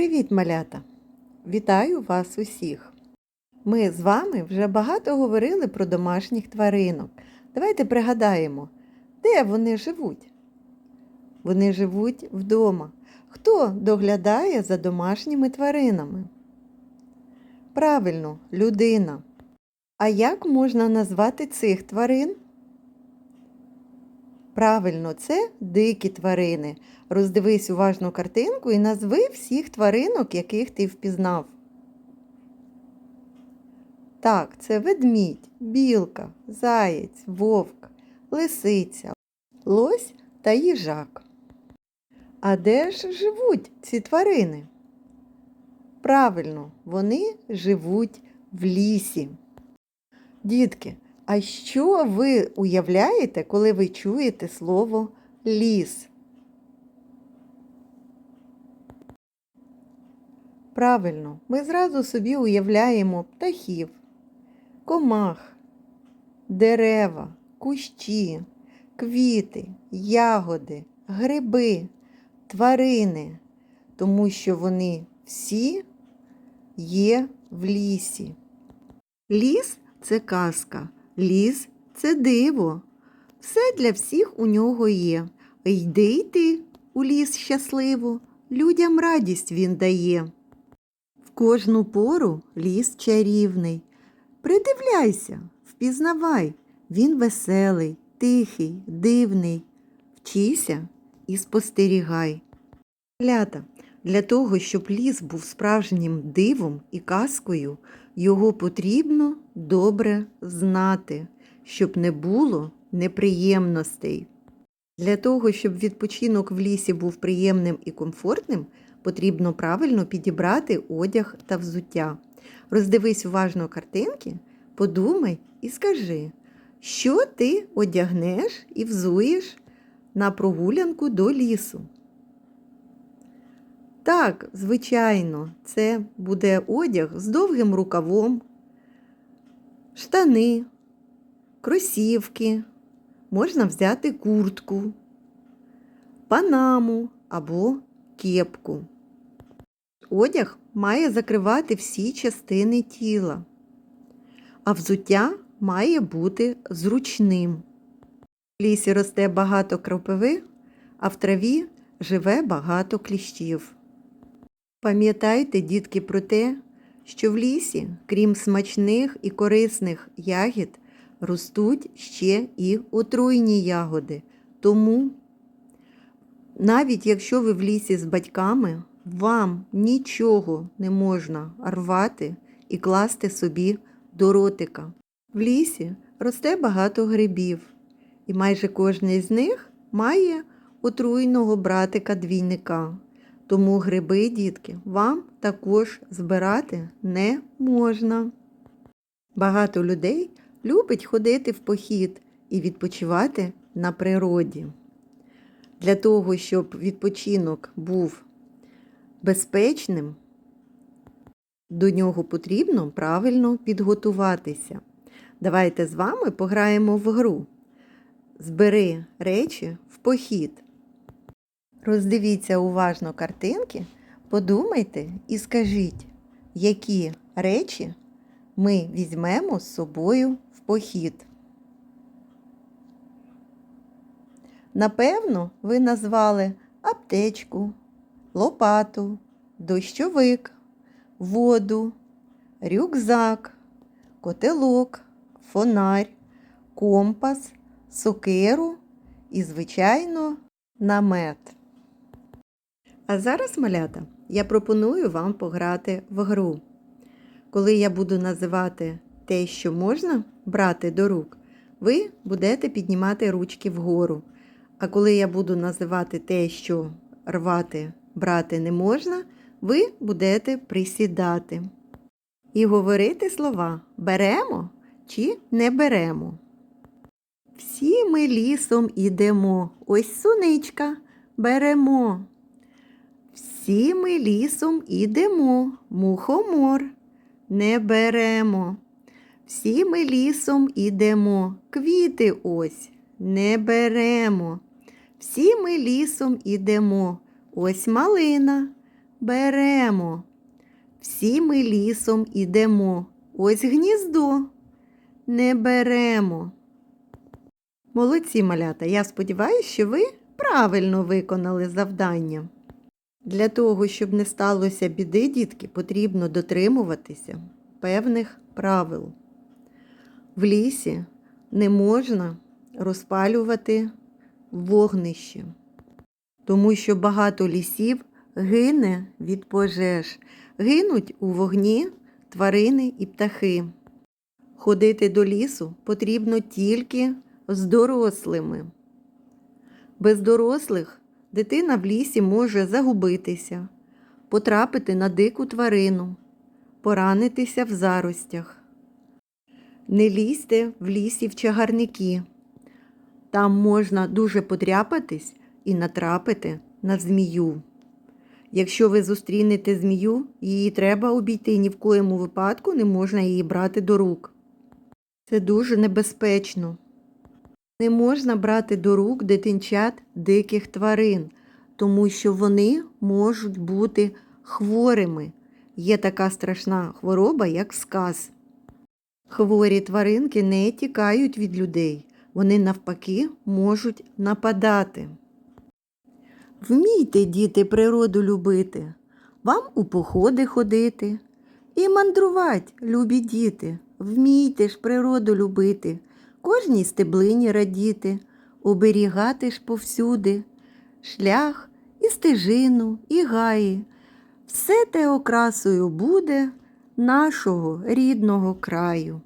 Привіт, малята! Вітаю вас усіх! Ми з вами вже багато говорили про домашніх тваринок. Давайте пригадаємо, де вони живуть. Вони живуть вдома. Хто доглядає за домашніми тваринами? Правильно, людина. А як можна назвати цих тварин? Правильно, це дикі тварини. Роздивись уважно картинку і назви всіх тваринок, яких ти впізнав. Так, це ведмідь, білка, заєць, вовк, лисиця, лось та їжак. А де ж живуть ці тварини? Правильно, вони живуть в лісі. Дітки, а що ви уявляєте, коли ви чуєте слово ліс? Правильно, ми зразу собі уявляємо птахів, комах, дерева, кущі, квіти, ягоди, гриби, тварини, тому що вони всі є в лісі. Ліс це казка, ліс це диво. Все для всіх у нього є. Йди йти у ліс щасливо, людям радість він дає. В кожну пору ліс чарівний. Придивляйся, впізнавай, він веселий, тихий, дивний. Вчися і спостерігай. Лята, для того, щоб ліс був справжнім дивом і казкою, його потрібно добре знати, щоб не було неприємностей. Для того, щоб відпочинок в лісі був приємним і комфортним, потрібно правильно підібрати одяг та взуття. Роздивись уважно картинки, подумай і скажи, що ти одягнеш і взуєш на прогулянку до лісу. Так, звичайно, це буде одяг з довгим рукавом, штани, кросівки, можна взяти куртку, панаму або кепку. Одяг має закривати всі частини тіла, а взуття має бути зручним. В лісі росте багато кропиви, а в траві живе багато кліщів. Пам'ятайте, дітки, про те, що в лісі, крім смачних і корисних ягід, ростуть ще і отруйні ягоди. Тому, навіть якщо ви в лісі з батьками, вам нічого не можна рвати і класти собі до ротика. В лісі росте багато грибів, і майже кожний з них має отруйного братика-двійника. Тому гриби, дітки, вам також збирати не можна. Багато людей любить ходити в похід і відпочивати на природі. Для того, щоб відпочинок був безпечним, до нього потрібно правильно підготуватися. Давайте з вами пограємо в гру. Збери речі в похід. Роздивіться уважно картинки, подумайте і скажіть, які речі ми візьмемо з собою в похід. Напевно, ви назвали аптечку, лопату, дощовик, воду, рюкзак, котелок, фонарь, компас, сокиру і, звичайно, намет. А зараз, малята, я пропоную вам пограти в гру. Коли я буду називати те, що можна брати до рук, ви будете піднімати ручки вгору. А коли я буду називати те, що рвати, брати не можна, ви будете присідати. І говорити слова беремо чи не беремо. Всі ми лісом ідемо. Ось суничка беремо. Всі ми лісом ідемо, мухомор не беремо. Всі ми лісом ідемо, квіти ось не беремо. Всі ми лісом ідемо, ось малина беремо. Всі ми лісом ідемо. Ось гніздо. Не беремо. Молодці, малята. Я сподіваюся, що ви правильно виконали завдання. Для того, щоб не сталося біди, дітки, потрібно дотримуватися певних правил. В лісі не можна розпалювати вогнище, тому що багато лісів гине від пожеж, гинуть у вогні тварини і птахи. Ходити до лісу потрібно тільки з дорослими. Без дорослих дитина в лісі може загубитися, потрапити на дику тварину, поранитися в заростях. Не лізьте в лісі в чагарники. Там можна дуже подряпатись і натрапити на змію. Якщо ви зустрінете змію, її треба обійти ні в коєму випадку не можна її брати до рук. Це дуже небезпечно. Не можна брати до рук дитинчат диких тварин, тому що вони можуть бути хворими. Є така страшна хвороба, як сказ. Хворі тваринки не тікають від людей, вони навпаки можуть нападати. Вмійте, діти, природу любити, вам у походи ходити і мандрувати, любі діти, вмійте ж природу любити, кожній стеблині радіти, оберігати ж повсюди, шлях і стежину, і гаї. Все те окрасою буде нашого рідного краю.